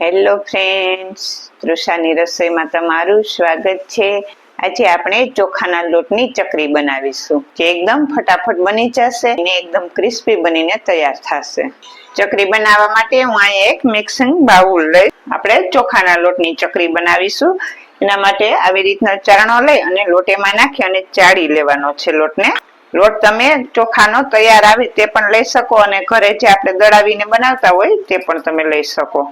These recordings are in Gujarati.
હેલો ફ્રેન્ડ્સ તૃષાની રસોઈમાં તમારું સ્વાગત છે. આજે આપણે ચોખાના લોટની ચકરી બનાવીશું, જે એકદમ ફટાફટ બની જશે અને એકદમ ક્રિસ્પી બનીને તૈયાર થશે. ચકરી બનાવવા માટે હું અહીં એક મિક્સિંગ બાઉલ લઈ, આપણે ચોખાના લોટની ચકરી બનાવીશું. એના માટે આવી રીતના ચરણો લઈ અને લોટ એમાં નાખી અને ચાળી લેવાનો છે લોટને. લોટ તમે ચોખાનો તૈયાર આવે તે પણ લઈ શકો અને ઘરે જે આપણે દળાવીને બનાવતા હોય તે પણ તમે લઈ શકો.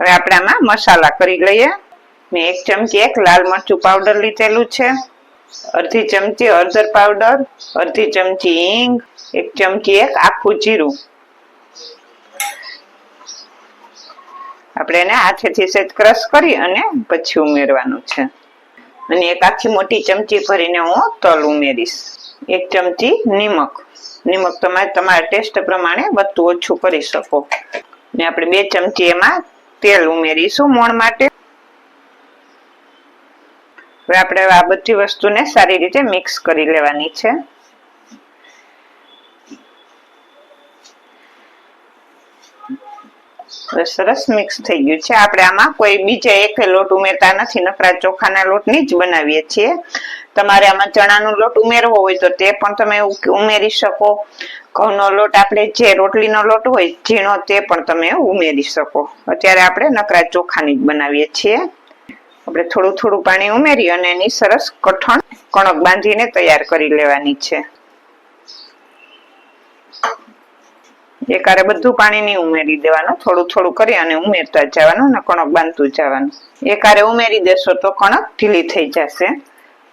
હવે આપણે આમાં મસાલા કરી લઈએ. મેં એક ચમચી એક લાલ મરચું પાવડર લીધેલું છે. અડધી ચમચી હળદર પાવડર અડધી ચમચી હિંગ, એક ચમચી એક આખું જીરું. આપણે એને હાથેથી સેજ ક્રશ કરી અને પછી ઉમેરવાનું છે. અને એક આખી મોટી ચમચી ભરીને હું તલ ઉમેરીશ. એક ચમચી નિમક. નિમક તમારે તમારા ટેસ્ટ પ્રમાણે વધતું ઓછું કરી શકો. ને આપણે બે ચમચી એમાં તેલ ઉમેરીશું મોણ માટે. હવે આપણે આ બધી વસ્તુને સારી રીતે મિક્સ કરી લેવાની છે. સરસ મિક્સ થઈ ગયું છે. આપણે આમાં કોઈ બીજા એક લોટ ઉમેરતા નથી. નકરા ચોખાના લોટની જ બનાવીએ છીએ. તમારે આમાં ચણાનો લોટ ઉમેરવો હોય તો તે પણ તમે ઉમેરી શકો. ઘઉંનો લોટ આપણે જે રોટલીનો લોટ હોય ઝીણો તે પણ તમે ઉમેરી શકો. અત્યારે આપણે નકરા ચોખાની જ બનાવીએ છીએ. આપણે થોડું થોડું પાણી ઉમેરી અને એની સરસ કઠણ કણક બાંધીને તૈયાર કરી લેવાની છે. એકારે બધું પાણી નહીં ઉમેરી દેવાનું. થોડું થોડું કરી અને ઉમેરતા જવાનું અને કણક બાંધતું જવાનું. એકારે ઉમેરી દેશો તો કણક ઢીલી થઈ જશે.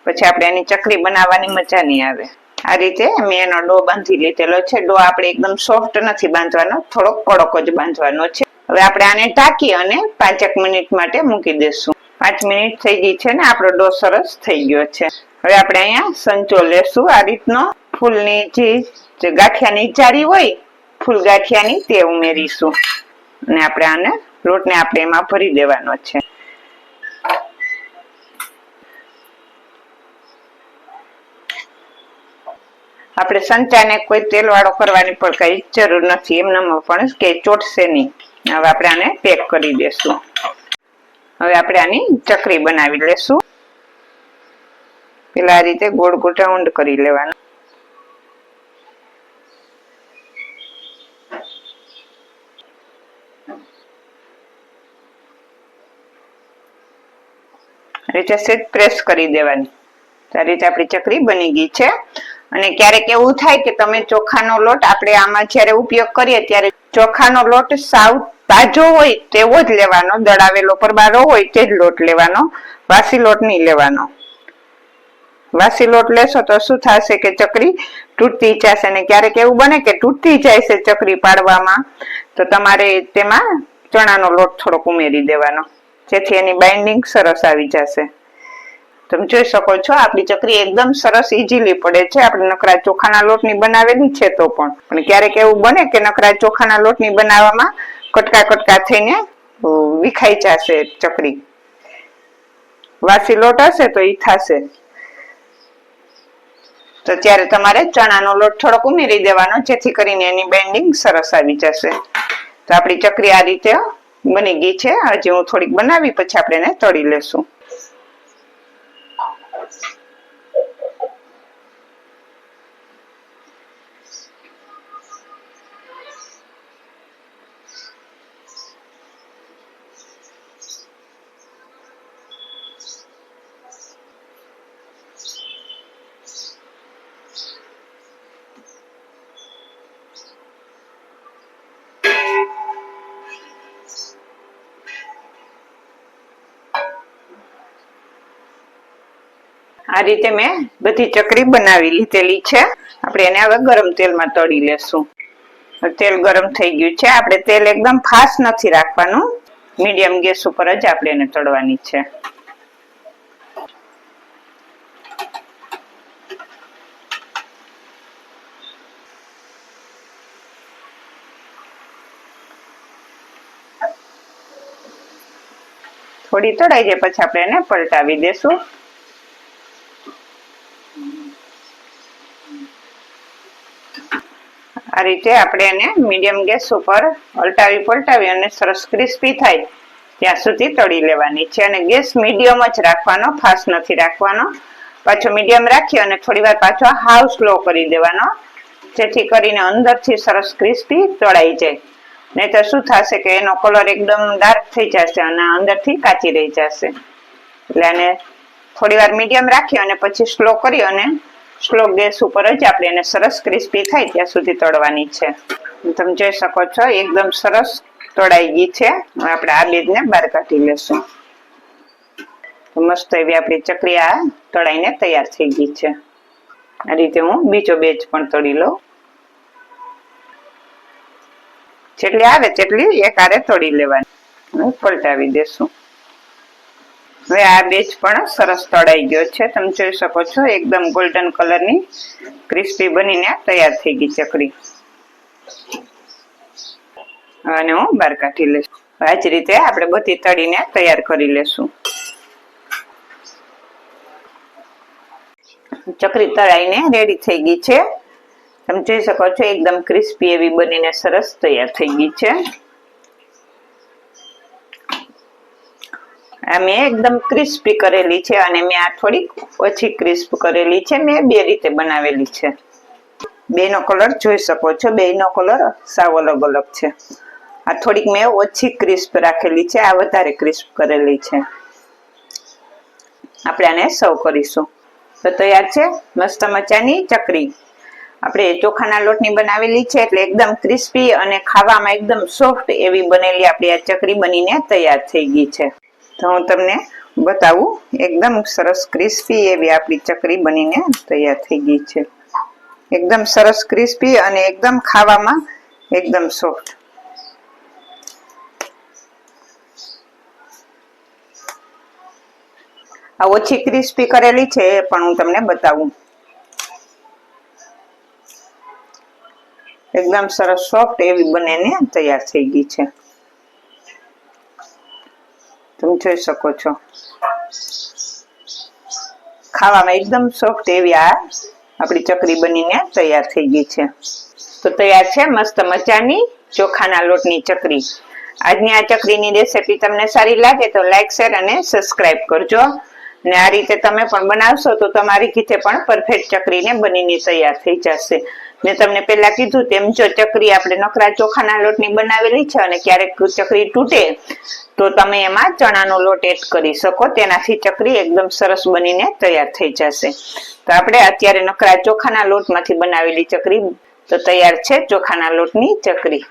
પછી આપણે એની ચકરી બનાવવાની મજા નહીં આવે. આ રીતે મેં એનો ડો બાંધી લીધેલો છે. ડો આપણે એકદમ સોફ્ટ નથી બાંધવાનો, થોડોક કડક જ બાંધવાનો છે. હવે આપણે આને ટાંકી અને પાંચેક મિનિટ માટે મૂકી દેશું. પાંચ મિનિટ થઈ ગઈ છે ને, આપણો ડો સરસ થઈ ગયો છે. હવે આપણે અહીંયા સંચો લેશું. આ રીતનો ફૂલની જે ગાંઠિયાની જાળી હોય ફૂલ ગાંઠિયાની તે ઉમેરીશું. અને આપણે આને લોટને આપણે એમાં ભરી દેવાનો છે. આપણે સંચાને કોઈ તેલ વાળો કરવાની પણ કઈ જરૂર નથી, એમનામાં પણ કે ચોટશે નહીં. હવે આપણે આને પેક કરી દેશું. હવે આપણે આની ચકરી બનાવી લેશું. પેલા આ રીતે ગોળ ગોળ કરી લેવાના. રીતે સેજ પ્રેસ કરી દેવાની. આ રીતે આપણી ચકરી બની ગઈ છે. અને ક્યારેક એવું થાય કે તમે ચોખાનો લોટ આપણે આમાં જ્યારે ઉપયોગ કરીએ ત્યારે ચોખાનો લોટ સાવ તાજો હોય તેવો જ લેવાનો, દળાવેલો પરબારો હોય તે જ લોટ લેવાનો, વાસી લોટ નહીં લેવાનો. વાસી લોટ લેશો તો શું થશે કે ચકરી તૂટતી જશે અને ક્યારેક એવું બને કે તૂટતી જાય છે ચકરી પાડવામાં, તો તમારે તેમાં ચણાનો લોટ થોડોક ઉમેરી દેવાનો. જેથી એની બાઇન્ડિંગ સરસ આવી જશે. તમે જોઈ શકો છો. આપણી ચકરી એકદમ સરસ ઇઝીલી પડે છે. આપણે નકરા ચોખાના લોટની બનાવેલી છે તો પણ. પણ ક્યારેક એવું બને કે નકરા ચોખાના લોટની બનાવવામાં કટકા કટકા થઈને વિખાઈ જશે ચકરી. વાસી લોટ હશે તો ઈ થશે. તો ત્યારે તમારે ચણાનો લોટ થોડોક ઉમેરી દેવાનો, જેથી કરીને એની બેન્ડિંગ સરસ આવી જશે. તો આપણી ચકરી આ રીતે બની ગઈ છે. હજી હું થોડીક બનાવી, પછી આપણે એને તળી લેશું. આ રીતે મેં બધી ચકરી બનાવી લીધેલી છે. આપણે એને હવે ગરમ તેલમાં તળી લેશું. તેલ ગરમ થઈ ગયું છે. આપણે તેલ એકદમ ફાસ્ટ નથી રાખવાનું. મીડિયમ ગેસ ઉપર જ આપણે એને તળવાની છે. થોડી તળાઈ જાય પછી આપણે એને પલટાવી દેશું. આ રીતે આપણે એને મીડિયમ ગેસ ઉપર અલટાવી પલટાવી અને સરસ ક્રિસ્પી થાય ત્યાં સુધી તળી લેવાની છે. અને ગેસ મીડિયમ જ રાખવાનો ફાસ્ટ નથી રાખવાનો. પાછો મીડિયમ રાખી અને થોડી વાર પાછો હાવ સ્લો કરી દેવાનો. જેથી કરીને અંદરથી સરસ ક્રિસ્પી તળાઈ જાય. નહીં તો શું થશે કે એનો કલર એકદમ ડાર્ક થઈ જશે અને અંદરથી કાચી રહી જશે. એટલે આને થોડી વાર મીડિયમ રાખી અને પછી સ્લો કરી અને સ્લો ગેસ ઉપર જ આપણે એને સરસ ક્રિસ્પી થાય ત્યાં સુધી તળવાની છે. તમે જોઈ શકો છો, એકદમ સરસ તળાઈ ગઈ છે. આપણે આ બીજને બહાર કાઢી લેશું. મસ્ત એવી આપણી ચકરી આ તળાઈને તૈયાર થઈ ગઈ છે. આ રીતે હું બીજો બેજ પણ તળી લઉં. જેટલી આવે તેટલી એક આરે તળી લેવાની. પલટાવી દેશું. હવે આ બેચ પણ સરસ તળાઈ ગયો છે. તમે જોઈ શકો છો, એકદમ ગોલ્ડન કલરની ક્રિસ્પી બનીને તૈયાર થઈ ગઈ ચકરી. અને હું બહાર કાઢી લઈશ. આ જ રીતે આપણે બધી તળીને તૈયાર કરી લેશું. ચકરી તળાઈને રેડી થઈ ગઈ છે. તમે જોઈ શકો છો, એકદમ ક્રિસ્પી એવી બનીને સરસ તૈયાર થઈ ગઈ છે. આ મેં એકદમ ક્રિસ્પી કરેલી છે અને મેં આ થોડીક ઓછી ક્રિસ્પ કરેલી છે. મેં બે રીતે બનાવેલી છે. બેનો કલર જોઈ શકો છો. બેનો કલર સાવ અલગ અલગ છે. આ થોડીક મેં ઓછી ક્રિસ્પ રાખેલી છે. આ વધારે ક્રિસ્પ કરેલી છે. આપણે આને સર્વ કરીશું. તો તૈયાર છે? મસ્ત મચાની ચકરી. આપણે ચોખાના લોટની બનાવેલી છે એટલે એકદમ ક્રિસ્પી અને ખાવામાં એકદમ સોફ્ટ એવી બનેલી આપણી આ ચકરી બનીને તૈયાર થઈ ગઈ છે. તો હું તમને બતાવું, એકદમ સરસ ક્રિસ્પી એવી આપણી ચકરી બનીને તૈયાર થઈ ગઈ છે. એકદમ સરસ ક્રિસ્પી અને એકદમ ખાવામાં એકદમ સોફ્ટ. આ ઓછી ક્રિસ્પી કરેલી છે એ પણ હું તમને બતાવું. એકદમ સરસ સોફ્ટ એવી બનેને તૈયાર થઈ ગઈ છે. તમે જોઈ શકો છો. ખાવામાં એકદમ સોફ્ટ એવી આ આપણી ચકરી બનીને તૈયાર થઈ ગઈ છે. તો તૈયાર છે મસ્ત મજાની ચોખાના લોટની ચકરી. આજની આ ચકરીની રેસીપી તમને સારી લાગે તો લાઈક શેર અને સબસ્ક્રાઇબ કરજો. ને આ રીતે તમે પણ બનાવશો તો તમારી રીતે પણ પરફેક્ટ ચકરીને બનીને તૈયાર થઈ જશે. મેં તમને પહેલા કીધું તેમ જો ચકરી આપણે નકરા ચોખાના લોટની બનાવેલી છે અને ક્યારેક ચકરી તૂટે, તો તમે એમાં ચણાનો લોટ એડ કરી શકો. તેનાથી ચકરી એકદમ સરસ બનીને તૈયાર થઈ જશે. તો આપણે અત્યારે નકરા ચોખાના લોટમાંથી બનાવેલી ચકરી તો તૈયાર છે ચોખાના લોટની ચકરી.